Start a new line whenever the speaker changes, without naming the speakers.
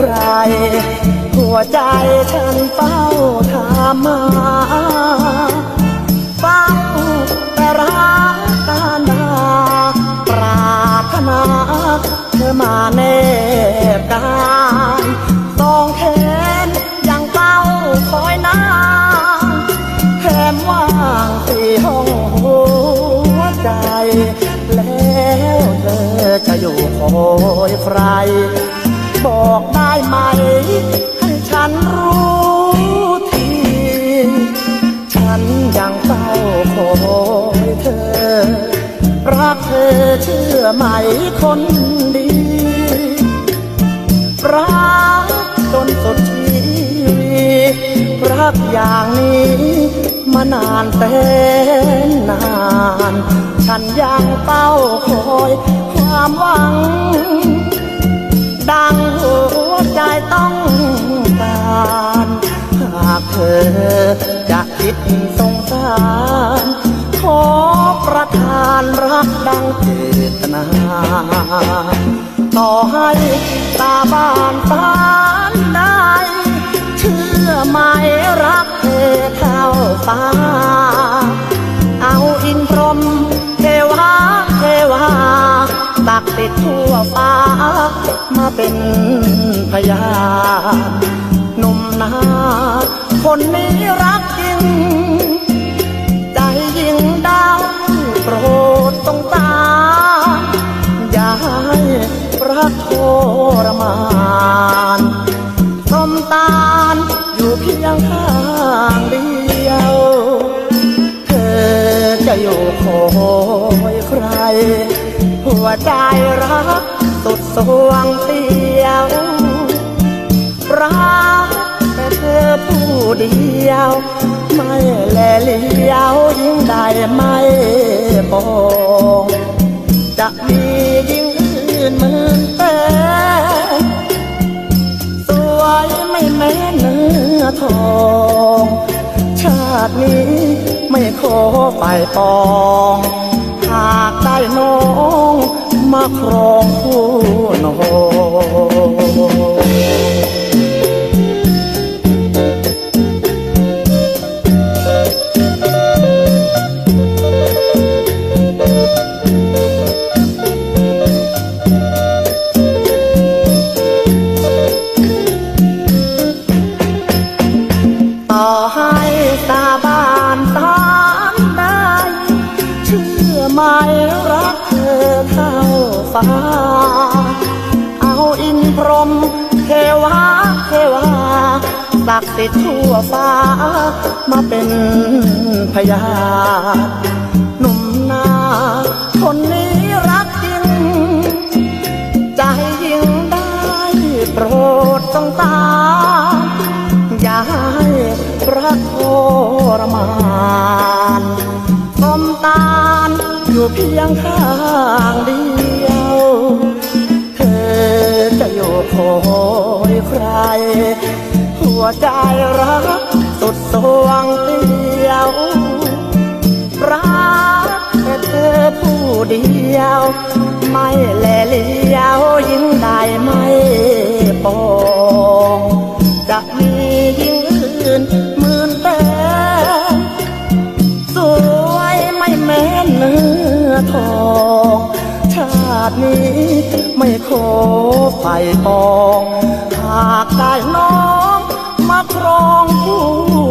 ใคร หัวใจฉันเฝ้าถามมาเฝ้าแต่รักการดาปรารถนาเธอมาแนบกายสองแขนยังเฝ้าคอยนานแถมว่างที่ห้องหัวใจแล้วเธอจะอยู่คอยใคร บอกได้ไหม ให้ฉันรู้ที ฉันยังเฝ้าคอยเธอ รักเธอเชื่อไหมคนดี รักจนสุดชีวิตรักอย่างนี้มานานแสนนาน ฉันยังเฝ้าคอยความหวังดัง ดังเจตนา ต่อให้ตาบ้านตานได้ เชื่อไหมรักเธอเท่าฟ้า เอาอินพรมเทวาเทวาตักติดทั่วฟ้า มาเป็นพยานหนุ่มนา คนนี้รักจริง คอยใคร หัวใจรักสุดสวงเสียว รักแต่เธอผู้เดียว ไม่แลเลี้ยวยิ่งได้ไม่บอกจะมียิ่งอื่นหมื่นแต่สวยไม่แม้เนื้อทอง ชาตินี้ ไปปอง หากได้น้องมาครองคู่ ชื่อไหมรักเธอเท่าฟ้า เอาอินพรมเทวาเทวาศักดิ์สิทธิ์ทั่วฟ้า มาเป็นพยาหนุ่มนาคนนี้รักจริง ใจยิ่งได้โปรดต้องตา อย่าให้รักโทรมาน เพียงข้างเดียว เธอจะอยู่คอยใคร หัวใจรักสุดสวงเดียวรักแต่เธอผู้เดียว ไม่แลเลี้ยวยิ่งได้ไม่ปองจะมี องชาตินี้ไม่ขอไฟปอง หากได้น้องมาครองผู้